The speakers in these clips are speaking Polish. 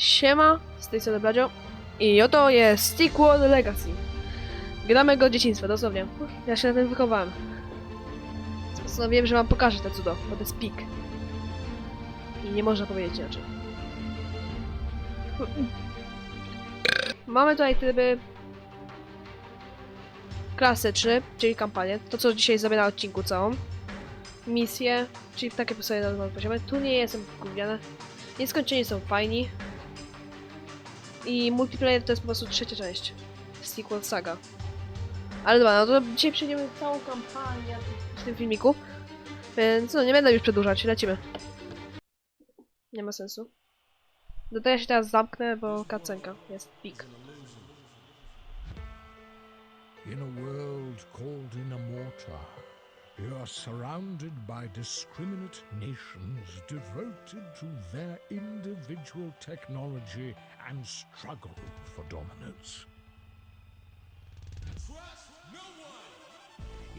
Siema, z tej strony Bladzio. I oto jest Sequel Legacy. Gramy go dzieciństwa, dosłownie. Ja się na tym wychowałem. Postanowiłem, że wam pokażę te cudo, bo to jest pik. I nie można powiedzieć inaczej. Mamy tutaj tryby klasyczny, czyli kampanię. To, co dzisiaj zrobię na odcinku całą. Misje, czyli takie sobie na poziomy. Tu nie jestem gówniane. Nieskończeni są fajni. I multiplayer to jest po prostu trzecia część. Sequel Saga. Ale dobra, no to dzisiaj przejdziemy całą kampanię w tym filmiku. Więc no, nie będę już przedłużać, lecimy. Nie ma sensu. Do tego ja się teraz zamknę, bo kacenka jest pik. In a world called Inamorta, you are surrounded by discriminate nations devoted to their individual technology and struggle for dominance.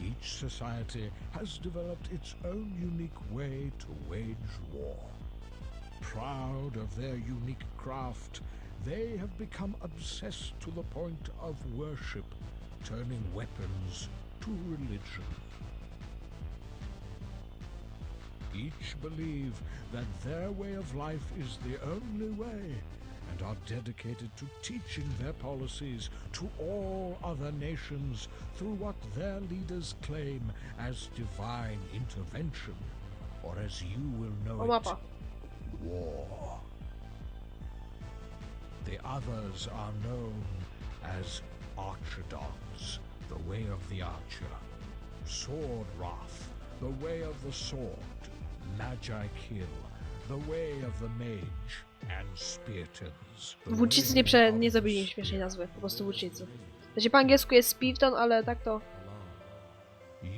Each society has developed its own unique way to wage war. Proud of their unique craft, they have become obsessed to the point of worship, turning weapons to religion. Each believe that their way of life is the only way and are dedicated to teaching their policies to all other nations through what their leaders claim as divine intervention, or as you will know O it, war. The others are known as Archidons, the way of the archer, Sword Wrath, the way of the sword, Magi Kill, the way of the mage, Włócznicy nie, prze, nie the zrobili śmiesznej nazwy, po prostu włócznicy. Znaczy po angielsku jest Spiwton, ale tak to...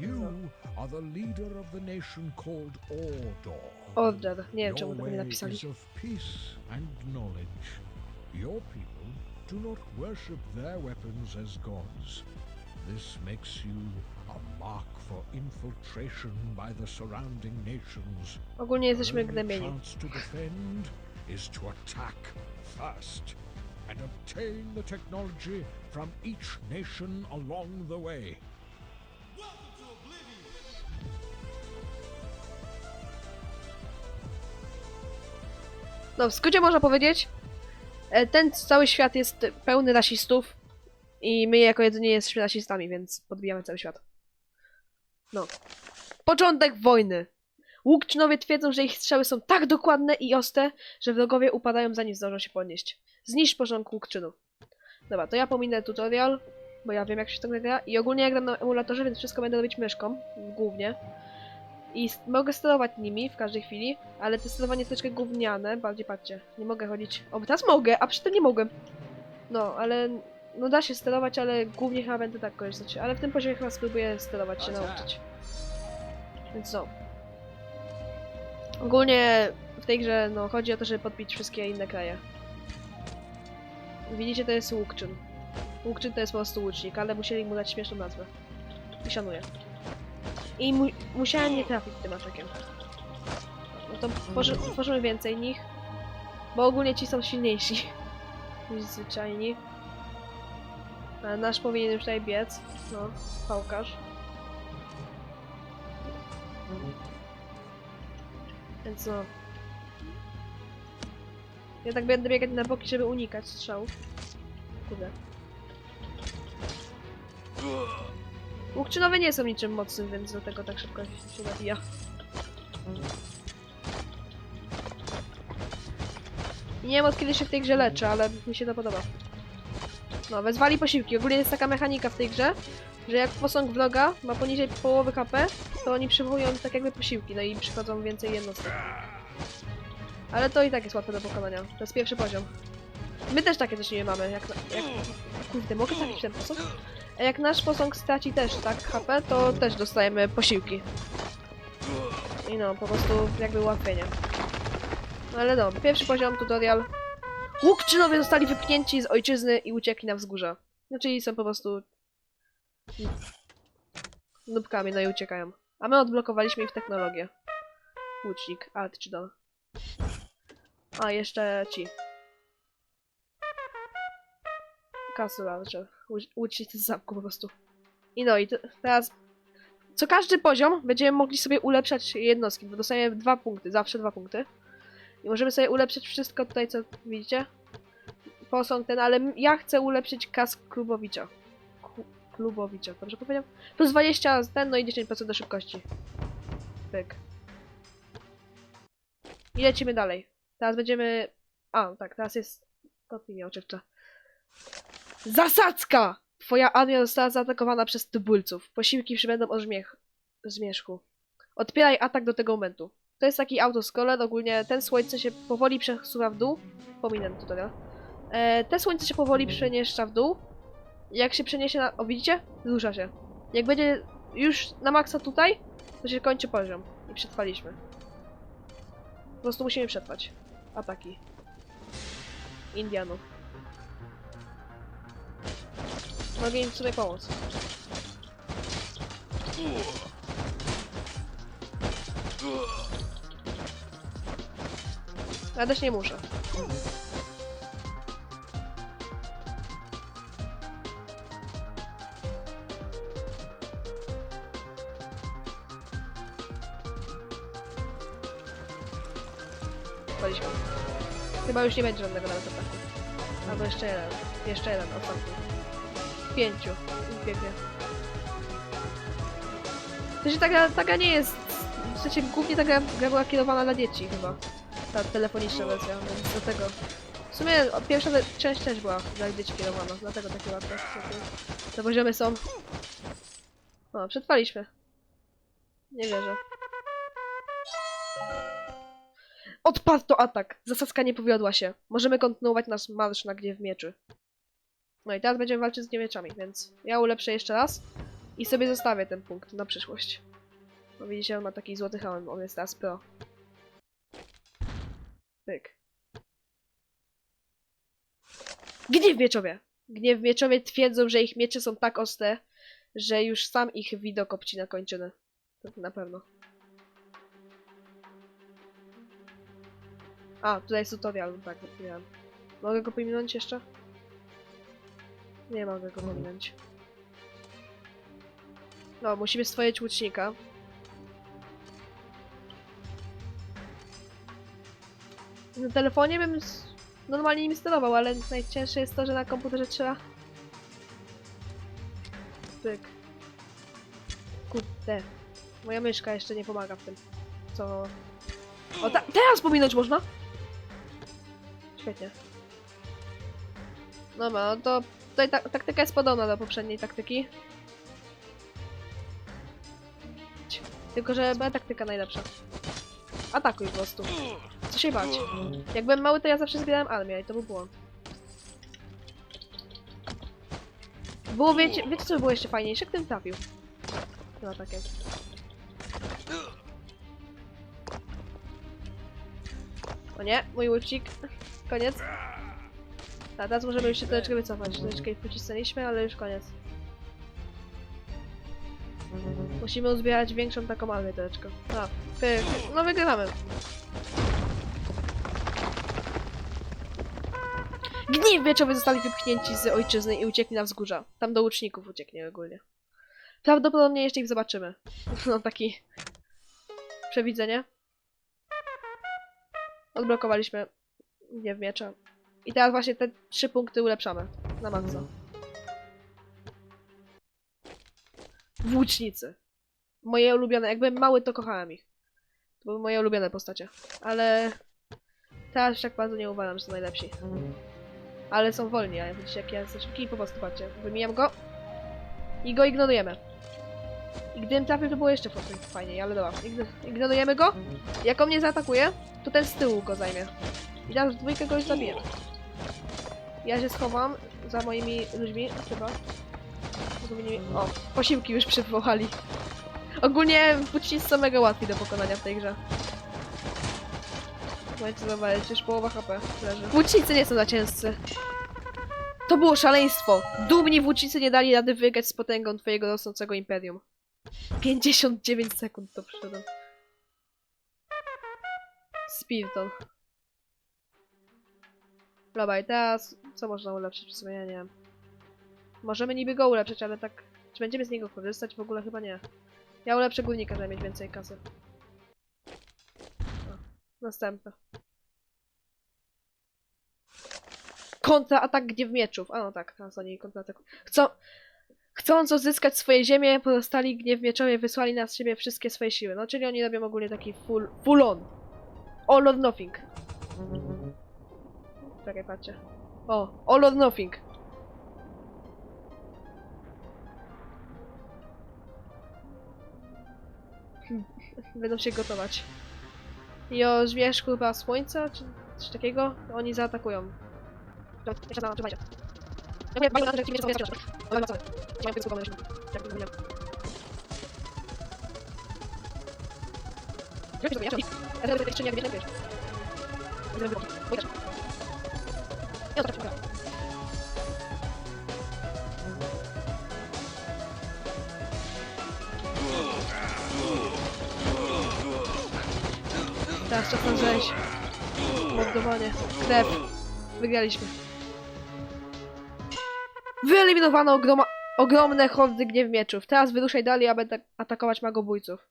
You are the leader of the nation called Ordor. Order. Nie wiem czemu tego nie napisali. is of peace and knowledge. Your people do not worship their weapons as gods. This makes you a mark for infiltration by the surrounding nations. Ogólnie jesteśmy gnębieni. chance to defend is to attack first and obtain the technology from each nation along the way. No, w skrócie można powiedzieć, e, ten cały świat jest pełny rasistów i my jako jedynie jesteśmy rasistami, więc podbijamy cały świat. No. Początek wojny. Łukczynowie twierdzą, że ich strzały są tak dokładne i ostre, że wrogowie upadają zanim zdążą się podnieść. Zniszcz porządek Łukczynów. Dobra, to ja pominę tutorial, bo ja wiem jak się to gra i ogólnie ja gram na emulatorze, więc wszystko będę robić myszką, głównie. I mogę sterować nimi w każdej chwili, ale to sterowanie jest troszeczkę gówniane, bardziej patrzcie. Nie mogę chodzić. O, teraz mogę, a przedtem nie mogłem. No, ale no da się sterować, ale głównie chyba będę tak korzystać. Ale w tym poziomie chyba spróbuję sterować się nauczyć. Więc no. Ogólnie w tej grze no, chodzi o to, żeby podbić wszystkie inne kraje. Widzicie, to jest Łukczyn. Łukczyn to jest po prostu łucznik, ale musieli mu dać śmieszną nazwę. I szanuję. I mu musiałem nie trafić tym atakiem. No to tworzy, tworzymy więcej nich. Bo ogólnie ci są silniejsi niż zwyczajni. A nasz powinien już tutaj biec. No, pałkarz. Więc no. Ja tak będę biegać na boki, żeby unikać strzałów. Kurde. Łukczynowie nie są niczym mocnym, więc do tego tak szybko się nabija. Nie wiem od kiedy się w tej grze leczę, ale mi się to podoba. No, wezwali posiłki. Ogólnie jest taka mechanika w tej grze, że jak posąg wroga ma poniżej połowy HP, to oni przywołują tak jakby posiłki, no i przychodzą więcej jednostek. Ale to i tak jest łatwe do pokonania. To jest pierwszy poziom. My też takie coś nie mamy, jak... jak... Kurde, mogę trafić ten posąg? A jak nasz posąg straci też tak HP, to też dostajemy posiłki. I no, po prostu jakby ułatwienie. No ale no, pierwszy poziom, tutorial. Łukczynowie zostali wypchnięci z ojczyzny i uciekli na wzgórza. Znaczy są po prostu... Nubkami, no i uciekają. A my odblokowaliśmy ich technologię. Łucznik, alt czy don. A, jeszcze ci. Launcher. Łuc- Łucznicy z zamku po prostu. I no i te- teraz co każdy poziom będziemy mogli sobie ulepszać jednostki, bo dostajemy dwa punkty, zawsze dwa punkty. I możemy sobie ulepszyć wszystko tutaj, co widzicie. Posąg ten, ale ja chcę ulepszyć kask Klubowicza. Klubowicza, dobrze powiedziałem? Plus 20 z ten, no i 10% do szybkości. Pyk. I lecimy dalej. Teraz będziemy... A, tak, teraz jest opinia oczepcza. Zasadzka! Twoja armia została zaatakowana przez tubylców. Posiłki przybędą o zmierzch zmierzchu. Odpieraj atak do tego momentu. To jest taki autoscroller, ogólnie ten słońce się powoli przesuwa w dół. Pominę tutorial. E, te słońce się powoli przemieszcza w dół. Jak się przeniesie na... O, widzicie? Rusza się. Jak będzie już na maksa tutaj, to się kończy poziom. I przetrwaliśmy. Po prostu musimy przetrwać. Ataki. Indianów. Mogę im w pomóc. Ja też nie muszę. Spaliśmy. Chyba już nie będzie żadnego nawet ataku. Albo jeszcze jeden. Jeszcze jeden, ostatni. Pięciu. Pięknie. To się taka, taka nie jest. Sensie głównie ta gra, gra była kierowana dla dzieci chyba. Ta telefoniczna wersja, więc do tego. W sumie pierwsza część też była dla dzieci kierowana, dlatego takie łatwe. Te poziomy są. O, przetrwaliśmy. Nie wierzę. Odparto atak! Zasadzka nie powiodła się. Możemy kontynuować nasz marsz na gniew mieczy. No i teraz będziemy walczyć z gniewieczami, więc ja ulepszę jeszcze raz i sobie zostawię ten punkt na przyszłość. Bo widzicie, on ma taki złoty hełm, on jest teraz pro. Pyk. Gniew mieczowie! Gniew mieczowie twierdzą, że ich miecze są tak ostre, że już sam ich widok obcina kończyny. To na pewno. A, tutaj jest tutorial, tak, zapomniałem. Mogę go pominąć jeszcze? Nie mogę go pominąć. No, musimy stworzyć łucznika. Na telefonie bym normalnie nim sterował, ale najcięższe jest to, że na komputerze trzeba... Pyk. Kurde. Moja myszka jeszcze nie pomaga w tym. Co... O, ta teraz pominąć można? Świetnie. Dobra, no to tutaj ta taktyka jest podobna do poprzedniej taktyki. Tylko, że była taktyka najlepsza. Atakuj po prostu. Co się bać? Jak byłem mały, to ja zawsze zbierałem armię i to był błąd. Było, wiecie, wiecie co by było jeszcze fajniejsze? Gdybym trafił. No takie. O nie, mój łucznik. Koniec. A teraz możemy już się troszeczkę wycofać. Troszeczkę ich pocisnęliśmy, ale już koniec. Musimy uzbierać większą taką armię troszeczkę. No, pyk. no wygrywamy. Gniew wieczowy zostali wypchnięci z ojczyzny i uciekli na wzgórza. Tam do łuczników ucieknie ogólnie. Prawdopodobnie jeszcze ich zobaczymy. No taki... Przewidzenie. Odblokowaliśmy gniew miecza. I teraz właśnie te trzy punkty ulepszamy. Na maksa. Włócznicy. Moje ulubione. Jakbym mały, to kochałem ich. To były moje ulubione postacie. Ale... Teraz tak bardzo nie uważam, że są najlepsi. Ale są wolni, a widzicie jak ja jestem szybki i po prostu patrzcie. Wymijam go. I go ignorujemy. I gdybym trafił, to było jeszcze fajniej- fajniej, ale dobra. Igno- Ignorujemy go. Jak on mnie zaatakuje, to ten z tyłu go zajmie. I teraz dwójkę go już zabijemy. Ja się schowam za moimi ludźmi, chyba. O, posiłki już przywołali. Ogólnie włócznicy są mega łatwi do pokonania w tej grze. Możecie zobaczyć, już połowa HP leży. Włócznicy nie są za ciężcy. To było szaleństwo. Dumni włócznicy nie dali rady wygrać z potęgą twojego rosnącego imperium. 59 sekund to przyszedłem. Spiriton. Dobra, i teraz co można ulepszyć w sumie? Ja nie wiem. Możemy niby go ulepszyć, ale tak... Czy będziemy z niego korzystać? W ogóle chyba nie. Ja ulepszę górnika, żeby mieć więcej kasy. O, następne. Kontraatak gniew mieczów. A no tak, teraz oni kontraatak. Chcą... Chcąc odzyskać swoje ziemie, pozostali gniew mieczowie wysłali na siebie wszystkie swoje siły. No, czyli oni robią ogólnie taki full, full on. All or nothing. Czekaj, patrzcie. O, all or nothing. Będą się gotować. I o zmierzchu chyba słońca, czy coś takiego, oni zaatakują. Jeszcze na trzymajcie. Ja nie, mają na to, że. Jak nie wiem. Ja się zrobię, ja się jeszcze to tak czekam. Teraz czas na rzeź. Mordowanie. Krew. Wygraliśmy. Wyeliminowano ogroma, ogromne hordy gniew mieczów. Teraz wyruszaj dalej, aby tak atakować magobójców.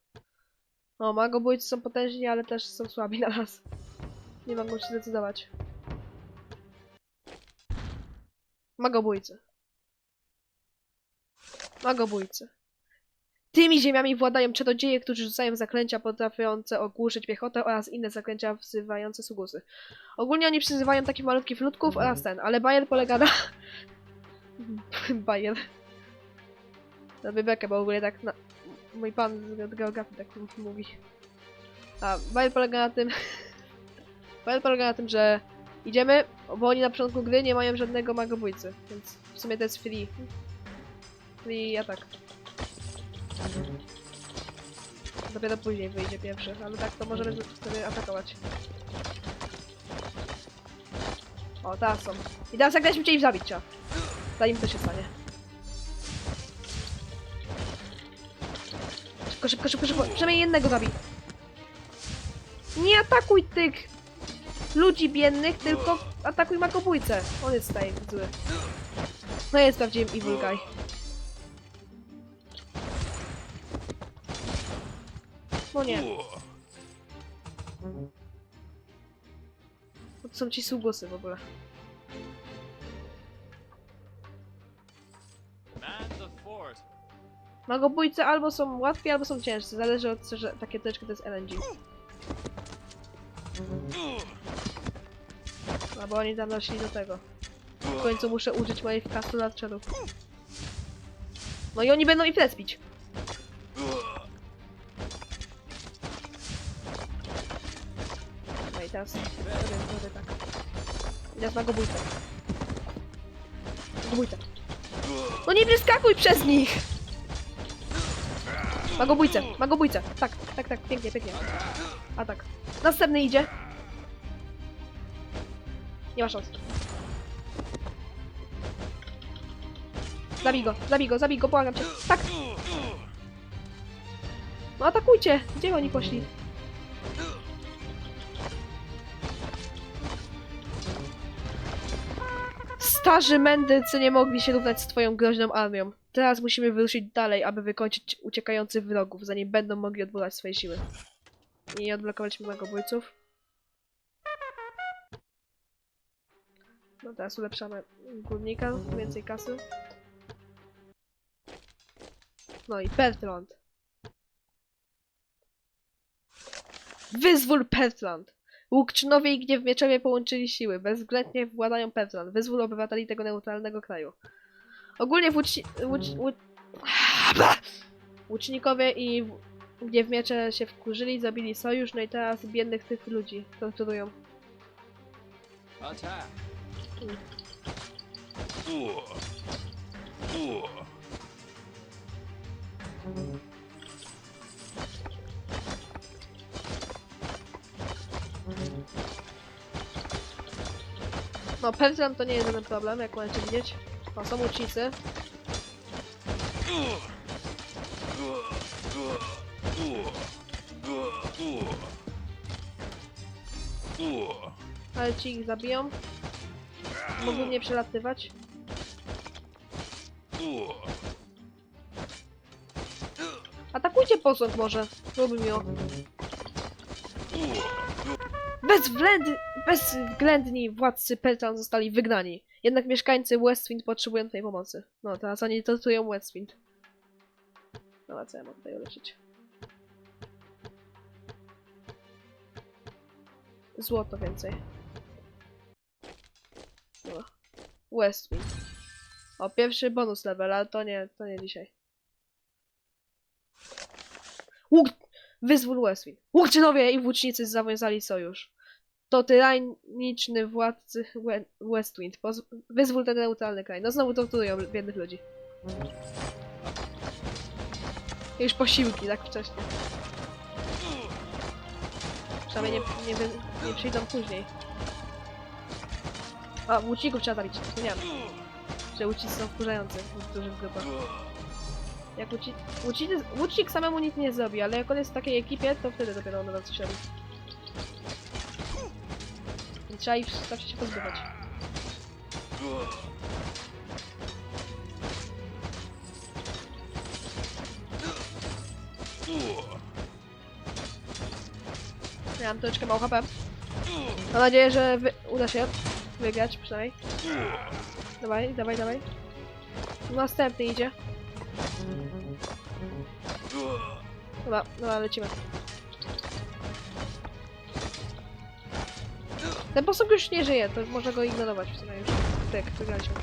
O, magobójcy są potężni, ale też są słabi na nas. Nie mogą się zdecydować. Magobójcy. Magobójcy. Tymi ziemiami władają czarodzieje, którzy rzucają zaklęcia potrafiące ogłuszyć piechotę oraz inne zaklęcia wzywające sugusy. Ogólnie oni przyzywają takich malutkich ludków oraz ten, ale Bayer polega na... Bayer. Na wybekę, bo ogólnie tak na... Mój pan z geografii tak mówi. A Bayer polega na tym... Bayer polega na tym, że idziemy, bo oni na początku gry nie mają żadnego magobójcy, więc w sumie to jest free. Free atak. Dopiero później wyjdzie pierwszy, ale tak to możemy z- sobie atakować. O, teraz są. I teraz jak najszybciej ich zabić trzeba. Zanim to się stanie. Szybko, szybko, szybko, szybko. Przynajmniej jednego zabij. Nie atakuj tych ludzi biednych, tylko atakuj makobójcę. On jest tutaj zły. No jest prawdziwym evil guy. No nie. To są ci sługusy w ogóle. Magobójcy albo są łatwi, albo są ciężcy. Zależy od tego, że takie teczki to jest LNG. No bo oni tam do tego. W końcu muszę użyć mojej kalkulatorów. No i oni będą i frespić. No i teraz robię tak. I teraz magobójca. Magobójca. No nie wyskakuj przez nich! Magobójcę, magobójcę. Tak, tak, tak, pięknie, pięknie. A tak. Następny idzie. Nie ma szans. Zabij go, zabij go, zabij go, błagam cię. Tak! No atakujcie! Gdzie oni poszli? Starzy mędrcy nie mogli się równać z twoją groźną armią. Teraz musimy wyruszyć dalej, aby wykończyć uciekających wrogów, zanim będą mogli odbudować swoje siły. I odblokowaliśmy magobójców. No teraz ulepszamy górnika, więcej kasy. No i Pertland. Wyzwól Pertland! Łukczynowie i gniew mieczowie połączyli siły, bezwzględnie władają Pertland. Wyzwól obywateli tego neutralnego kraju. Ogólnie włóczni... Łucz, łuc... Łucznikowie i gniew miecze się wkurzyli, zabili sojusz, no i teraz biednych tych ludzi torturują. Attack. No, Pertland to nie jest żaden problem, jak możecie widzieć. O, są łucznicy. Ale ci ich zabiją. Mogą nie przelatywać. Atakujcie posąg może. Byłoby miło. Bezwzględni, bezwzględni władcy Peltan zostali wygnani. Jednak mieszkańcy Westwind potrzebują twojej pomocy. No, teraz oni torturują Westwind. Dobra, co ja mam tutaj uleczyć? Złoto więcej. Dobra. Westwind. O, pierwszy bonus level, ale to nie, to nie dzisiaj. Łuk... Wyzwól Westwind. Łukczynowie i włócznicy zawiązali sojusz. To tyraniczny władcy We- Westwind. Wyzwól ten neutralny kraj. No znowu torturują biednych ludzi. Już posiłki, tak wcześnie. Przynajmniej nie, nie, nie przyjdą później. A, łuczników trzeba zabić. Wspomniałem. Że łucznicy są wkurzający w dużych grupach. Jak łuci... łucznik samemu nic nie zrobi, ale jak on jest w takiej ekipie, to wtedy dopiero on nas coś robi. Trzeba ich starać się pozbywać. Ja mam troszeczkę mało HP. Mam nadzieję, że uda się wygrać przynajmniej. Dawaj, dawaj, dawaj. Następny idzie. Dobra, dobra, lecimy. Ten posąg już nie żyje, to można go ignorować w sumie już. Tak, wygraliśmy.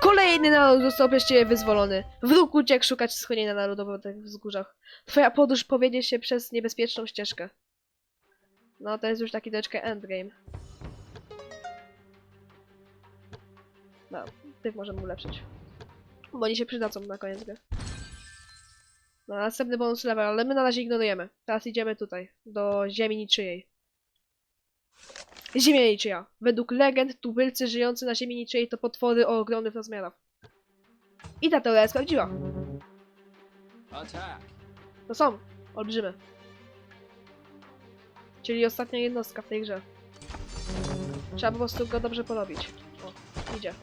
Kolejny naród został przez ciebie wyzwolony. Wróg uciekł szukać schronienia na lodowych wzgórzach. Twoja podróż powiedzie się przez niebezpieczną ścieżkę. No, to jest już taki troszeczkę endgame. No, tych możemy ulepszyć. Bo oni się przydadzą na koniec gry. No, następny bonus level, ale my na razie ignorujemy. Teraz idziemy tutaj, do ziemi niczyjej. Ziemia niczyja. Według legend tubylcy żyjący na ziemi niczyjej to potwory o ogromnych rozmiarach. I ta teoria jest prawdziwa. To są olbrzymy. Czyli ostatnia jednostka w tej grze. Trzeba po prostu go dobrze porobić. O, idzie.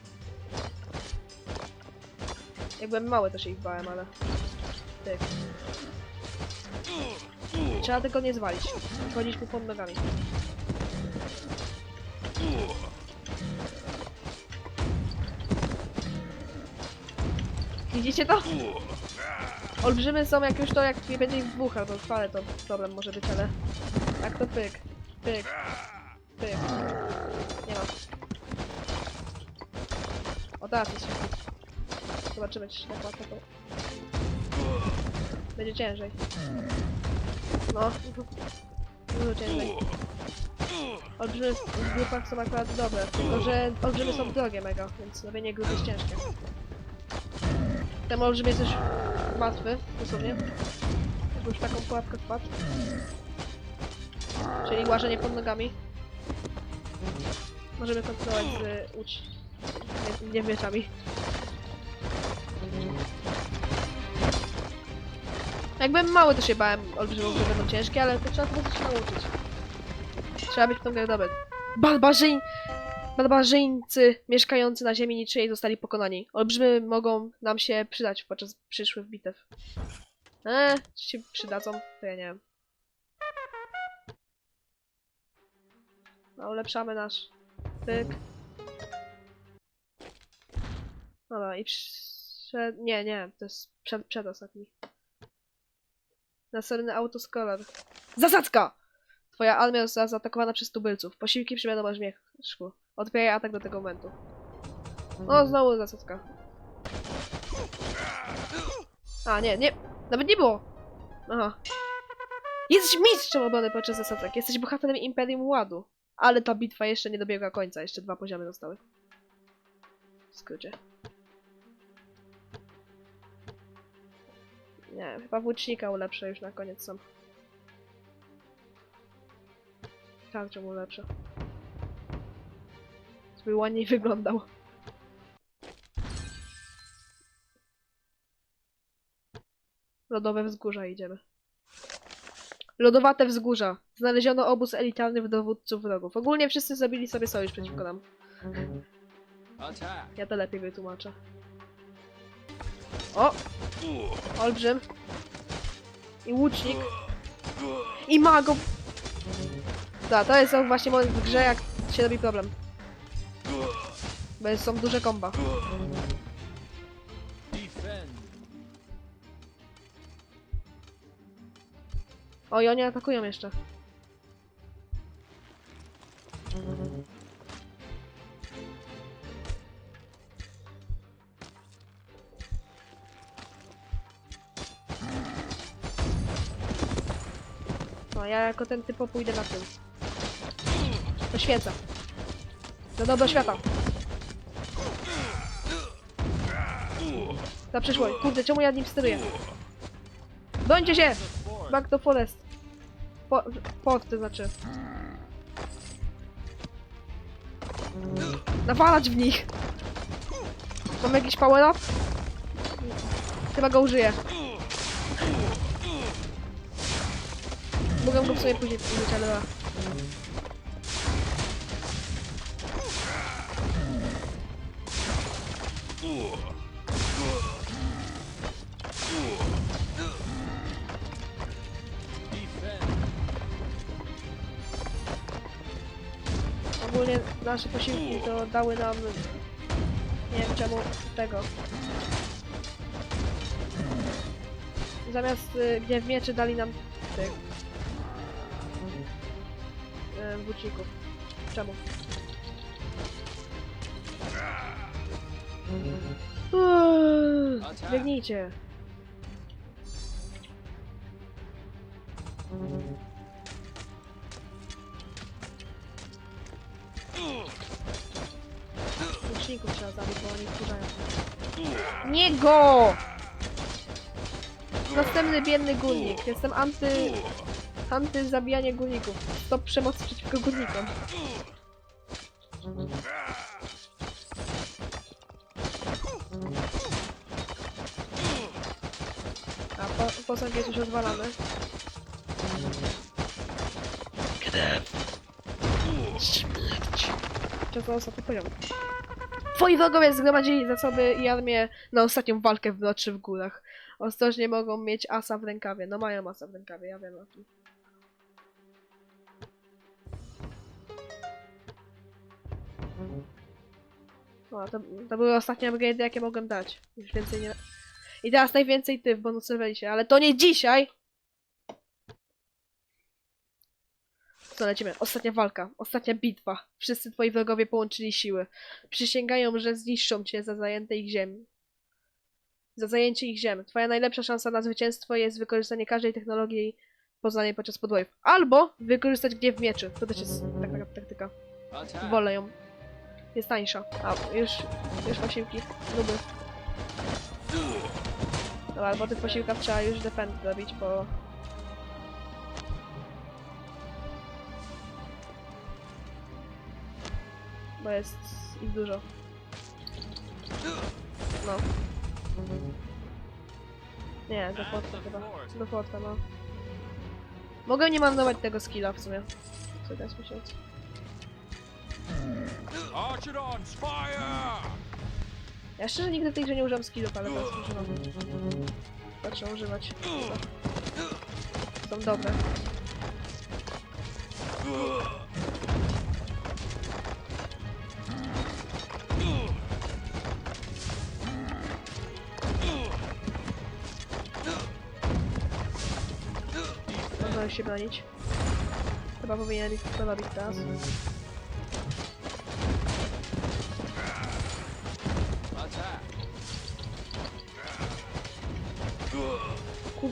Jak byłem mały, to się ich bałem, ale... Tyk. Trzeba tylko nie zwalić. Chodzić mu pod nogami. Widzicie to? Olbrzymy są jak już to, jak nie będzie ich dwóch albo chwale, to problem może być, ale... Tak to pyk. Pyk. Pyk. Nie ma. O teraz jest świetnie. Zobaczymy, czy się tak łatwo to... Będzie ciężej. No. Dużo ciężej. Olbrzymy w grupach są akurat dobre, tylko że olbrzymy są drogie mega, więc robienie grup jest ciężkie. Ten olbrzym jest już martwy, dosłownie. Jak już taką pułapkę wpadł. Czyli łażenie pod nogami. Możemy kontynuować z ucz... nie, nie mieczami. Jak byłem mały, to się bałem olbrzymów, że będą ciężkie, ale to trzeba prostu się nauczyć. Trzeba być tą grę dobry. Barbarzyń... Barbarzyńcy mieszkający na ziemi niczyjej zostali pokonani. Olbrzymy mogą nam się przydać podczas przyszłych bitew. Eee, czy się przydadzą? To ja nie wiem. No, ulepszamy nasz pyk. Dobra, i prze... Nie, nie, to jest przed, przedostatni. Następny autoscorer. Zasadzka! Twoja armia została zaatakowana przez tubylców. Posiłki przybędą aż szkło. Odbieraj atak do tego momentu. O, znowu zasadzka. A, nie, nie. Nawet nie było. Aha. Jesteś mistrzem obrony podczas zasadzek. Jesteś bohaterem Imperium Ładu. Ale ta bitwa jeszcze nie dobiegła końca. Jeszcze dwa poziomy zostały. W skrócie. Nie, chyba włócznika ulepszę już na koniec sam. Tarczę ulepszę. Żeby ładniej wyglądał. Lodowe wzgórza idziemy. Lodowate wzgórza. Znaleziono obóz elitarnych dowódców wrogów. Ogólnie wszyscy zabili sobie sojusz przeciwko nam. Ja to lepiej wytłumaczę. O! Olbrzym. I łucznik. I mago! Tak, to jest właśnie moment w grze, jak się robi problem. Bo są duże komba. Defend. O, i oni atakują jeszcze. Ja jako ten typo pójdę na tył. Poświęcę. Za dobro świata. Za przyszłość. Kurde, czemu ja nim steruję? Brońcie się! Back to forest. Po, port to znaczy. Nawalać w nich! Mam jakiś power up? Chyba go użyję. Mogę go w sumie później użyć, ale dobra. Ogólnie nasze posiłki to dały nam... Nie wiem czemu tego. Zamiast y, gniew mieczy dali nam tych... Włóczników. Czemu? Uuu, Biegnijcie. Łuczników trzeba zabić, bo oni wkurzają. Nie go! Następny biedny górnik. Jestem anty... Anty zabijanie górników. Stop przemoc przeciwko górnikom. A po, posąg jest już odwalany. Czas na ostatni poziom. Twoi wrogowie zgromadzili zasoby i armię na ostatnią walkę w nocy w górach. Ostrożnie mogą mieć asa w rękawie. No mają asa w rękawie, ja wiem o tym. O, to, to były ostatnie upgrade'y, jakie mogłem dać. Już więcej nie... I teraz najwięcej ty w bonusowali się, ale to nie dzisiaj! Co lecimy? Ostatnia walka, ostatnia bitwa. Wszyscy twoi wrogowie połączyli siły. Przysięgają, że zniszczą cię za zajęte ich ziem. Za zajęcie ich ziem. Twoja najlepsza szansa na zwycięstwo jest wykorzystanie każdej technologii poznanej podczas podbojów. Albo wykorzystać gniew mieczy. To też jest taka taktyka. Wolę ją. Jest tańsza. A, już, już posiłki. Lubię. Dobra, bo tych posiłkach trzeba już defend zrobić, bo... Bo jest ich dużo. No. Nie, do płotka chyba. Do płotka, no. Mogę nie marnować tego skilla w sumie. Co teraz miesiąc? Archidons, fire! Ja szczerze nigdy w tej grze nie używam skillów, ale teraz używam. Patrzę używać. Są dobre. Można już się bronić. Chyba powinien to robić teraz.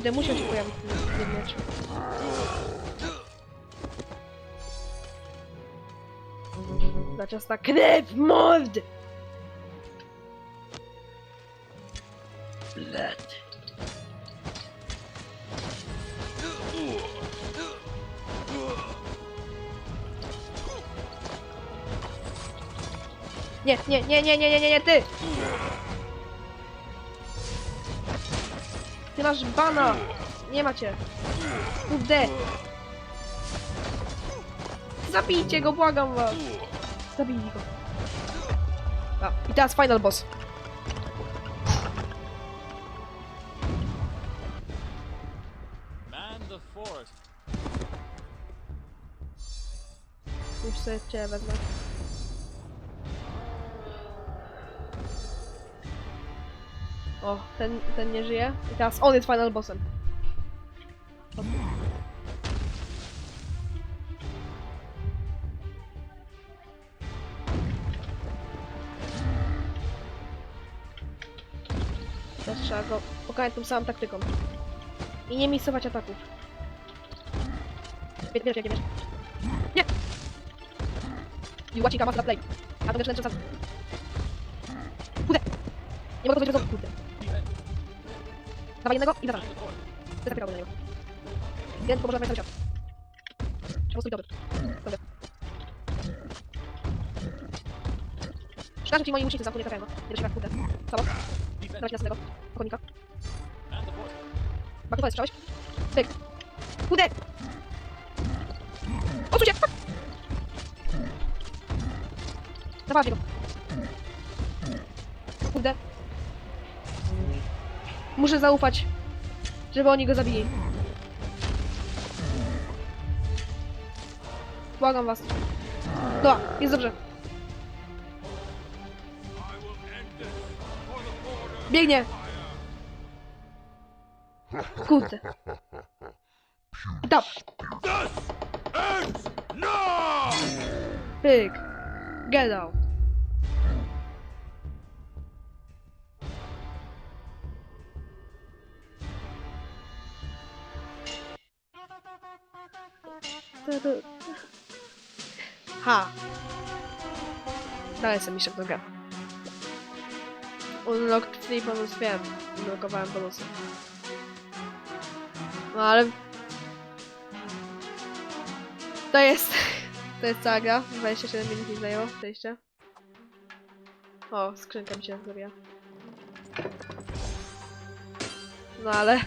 Kurde, musiał się pojawić ten miecz. Za ciasta krew, mord! Blood. Nie, nie, nie, nie, nie, nie, nie, nie, ty! Ty masz bana! Nie macie! Kurde! Zabijcie go, błagam was! Zabijcie go. A, i teraz final boss. Już sobie cię wezmę. O, ten, ten nie żyje. I teraz on jest final bossem. Teraz trzeba go pokonać tą samą taktyką. I nie misować ataków. Bierz, bierz. Nie! I łacika masz na play. A to wiesz, ten czas. Kurde! Nie mogę to powiedzieć, kurde. Dawaj jednego i. To jest taktyka do niego. Jeden tylko może zabrać cały świat. Trzeba stój dobry. Dobry. Szkoda, że ci moi łucznicy zamku nie trafiają. Nie da się tak, kurde. Defend. Dawać następnego. Pokonika. Man the fort. Baku, to strzałeś? Tyk. Kurde! Odsuń się! Fuck! Dawaj go. Kurde. Muszę zaufać, żeby oni go zabili. Błagam was. Dobra, jest dobrze. Biegnie! Kurde. Tap! Pyk. Get out. Ha. Dalej sobie mistrzem grę. Unlocked free bonus, wiem. Unlockowałem bonusy. No ale... To jest... To jest cała gra. 27 minut mi zajęło przejście. O, skrzynka mi się zrobiła. No ale...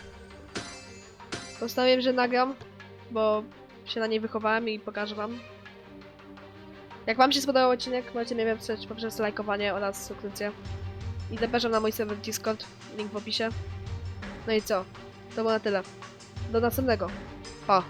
Postanowiłem, że nagram, bo się na niej wychowałem i pokażę wam. Jak wam się spodobał odcinek, możecie mnie wesprzeć poprzez lajkowanie oraz subskrypcję. I zapraszam na mój serwer Discord, link w opisie. No i co? To było na tyle. Do następnego. Pa!